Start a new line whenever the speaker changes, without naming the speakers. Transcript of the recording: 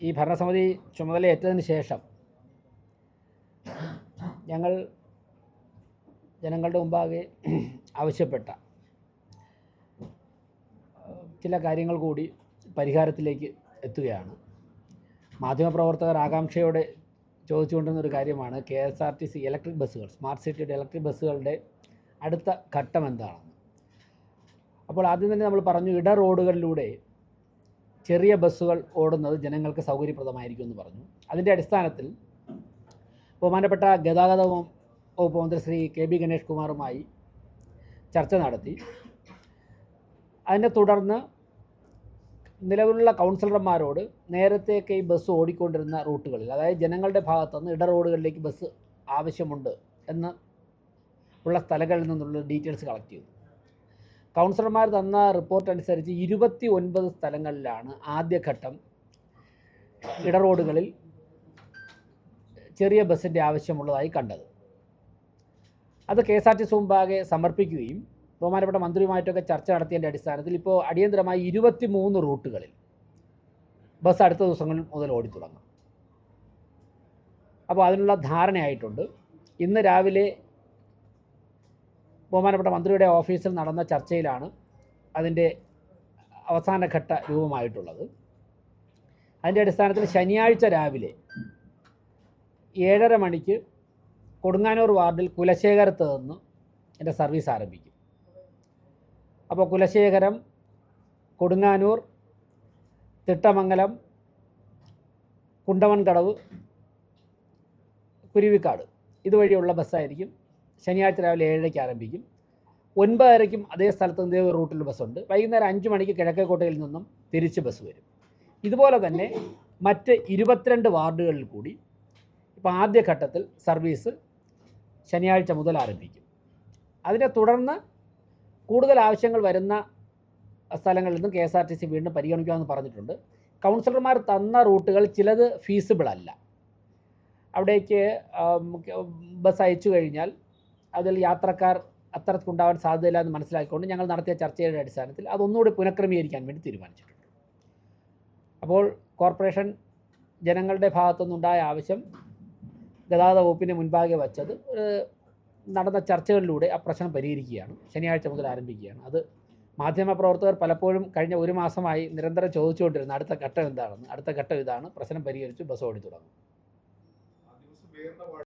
ഈ ഭരണസമിതി ചുമതലയേറ്റതിന് ശേഷം ഞങ്ങൾ ജനങ്ങളുടെ മുമ്പാകെ ആവശ്യപ്പെട്ട ചില കാര്യങ്ങൾ കൂടി പരിഹാരത്തിലേക്ക് എത്തുകയാണ്. മാധ്യമപ്രവർത്തകർ ആകാംക്ഷയോടെ ചോദിച്ചുകൊണ്ടിരുന്ന ഒരു കാര്യമാണ് K S R T C electric ബസ്സുകൾ സ്മാർട്ട് സിറ്റിയുടെ ഇലക്ട്രിക് ബസ്സുകളുടെ അടുത്ത ഘട്ടം എന്താണെന്ന്. അപ്പോൾ ആദ്യം തന്നെ നമ്മൾ പറഞ്ഞു ഇട റോഡുകളിലൂടെ ചെറിയ ബസ്സുകൾ ഓടുന്നത് ജനങ്ങൾക്ക് സൗകര്യപ്രദമായിരിക്കും എന്ന് പറഞ്ഞു. അതിന്റെ അടിസ്ഥാനത്തിൽ ബഹുമാനപ്പെട്ട ഗതാഗത വകുപ്പ് മന്ത്രി ശ്രീ കെ ബി ഗണേഷ് കുമാറുമായി ചർച്ച നടത്തി. അതിനെ തുടർന്ന് നിലവിലുള്ള കൗൺസിലർമാരോട് നേരത്തെയൊക്കെ ഈ ബസ് ഓടിക്കൊണ്ടിരുന്ന റൂട്ടുകളിൽ അതായത് ജനങ്ങളുടെ ഭാഗത്തുനിന്ന് ഇട റോഡുകളിലേക്ക് ബസ് ആവശ്യമുണ്ട് എന്ന് ഉള്ള സ്ഥലങ്ങളിൽ നിന്നുള്ള ഡീറ്റെയിൽസ് കളക്ട് ചെയ്തു. കൗൺസിലർമാർ തന്ന റിപ്പോർട്ട് അനുസരിച്ച് ഇരുപത്തി ഒൻപത് സ്ഥലങ്ങളിലാണ് ആദ്യഘട്ടം ഇടറോഡുകളിൽ ചെറിയ ബസ്സിന്റെ ആവശ്യമുള്ളതായി കണ്ടത്. അത് K S R T C മുമ്പാകെ സമർപ്പിക്കുകയും ബഹുമാനപ്പെട്ട മന്ത്രിയുമായിട്ടൊക്കെ ചർച്ച നടത്തിയതിന്റെ അടിസ്ഥാനത്തിൽ ഇപ്പോൾ അടിയന്തരമായി ഇരുപത്തി മൂന്ന് റൂട്ടുകളിൽ ബസ് അടുത്ത ദിവസങ്ങളിൽ മുതൽ ഓടിത്തുടങ്ങും അപ്പോൾ അതിനുള്ള ധാരണയായിട്ടുണ്ട്. ഇന്ന് രാവിലെ ബഹുമാനപ്പെട്ട മന്ത്രിയുടെ ഓഫീസിൽ നടന്ന ചർച്ചയിലാണ് അതിന്റെ അവസാനഘട്ട രൂപമായിട്ടുള്ളത്. അതിന്റെ അടിസ്ഥാനത്തിൽ ശനിയാഴ്ച രാവിലെ ഏഴര മണിക്ക് കൊടുങ്ങാനൂർ വാർഡിൽ കുലശേഖരത്ത് നിന്ന് എന്റെ സർവീസ് ആരംഭിക്കും. അപ്പോൾ കുലശേഖരം കൊടുങ്ങാനൂർ തിട്ടമംഗലം കുണ്ടവൻകടവ് കുരുവിക്കാട് ഇതുവഴിയുള്ള ബസ്സായിരിക്കും ശനിയാഴ്ച രാവിലെ ഏഴരയ്ക്ക് ആരംഭിക്കും. ഒൻപതരയ്ക്കും അതേ സ്ഥലത്ത് നിന്ന് ഒരു റൂട്ടിൽ ബസ്സുണ്ട്. വൈകുന്നേരം അഞ്ച് മണിക്ക് കിഴക്കേക്കോട്ടയിൽ നിന്നും തിരിച്ച് ബസ് വരും. ഇതുപോലെ തന്നെ മറ്റ് ഇരുപത്തിരണ്ട് വാർഡുകളിൽ കൂടി ഇപ്പോൾ ആദ്യഘട്ടത്തിൽ സർവീസ് ശനിയാഴ്ച മുതൽ ആരംഭിക്കും. അതിനെ തുടർന്ന് കൂടുതൽ ആവശ്യങ്ങൾ വരുന്ന സ്ഥലങ്ങളിൽ നിന്നും K S R T C വീണ്ടും പരിഗണിക്കാമെന്ന് പറഞ്ഞിട്ടുണ്ട്. കൗൺസിലർമാർ തന്ന റൂട്ടുകൾ ചിലത് ഫീസിബിൾ അല്ല. അവിടേക്ക് ബസ് അയച്ചു കഴിഞ്ഞാൽ അതിൽ യാത്രക്കാർ അത്തരത്തിലുണ്ടാവാൻ സാധ്യതയില്ല എന്ന് മനസ്സിലാക്കിക്കൊണ്ട് ഞങ്ങൾ നടത്തിയ ചർച്ചയുടെ അടിസ്ഥാനത്തിൽ അതൊന്നുകൂടി പുനഃക്രമീകരിക്കാൻ വേണ്ടി തീരുമാനിച്ചിട്ടുണ്ട്. അപ്പോൾ കോർപ്പറേഷൻ ജനങ്ങളുടെ ഭാഗത്തുനിന്നുണ്ടായ ആവശ്യം ഗതാഗത വകുപ്പിന് മുൻപാകെ വച്ചത് നടന്ന ചർച്ചകളിലൂടെ ആ പ്രശ്നം പരിഹരിക്കുകയാണ്. ശനിയാഴ്ച മുതൽ ആരംഭിക്കുകയാണ്. അത് മാധ്യമപ്രവർത്തകർ പലപ്പോഴും കഴിഞ്ഞ ഒരു മാസമായി നിരന്തരം ചോദിച്ചുകൊണ്ടിരുന്ന അടുത്ത ഘട്ടം എന്താണെന്ന്. അടുത്ത ഘട്ടം ഇതാണ്. പ്രശ്നം പരിഹരിച്ചു ബസ് ഓടി തുടങ്ങും.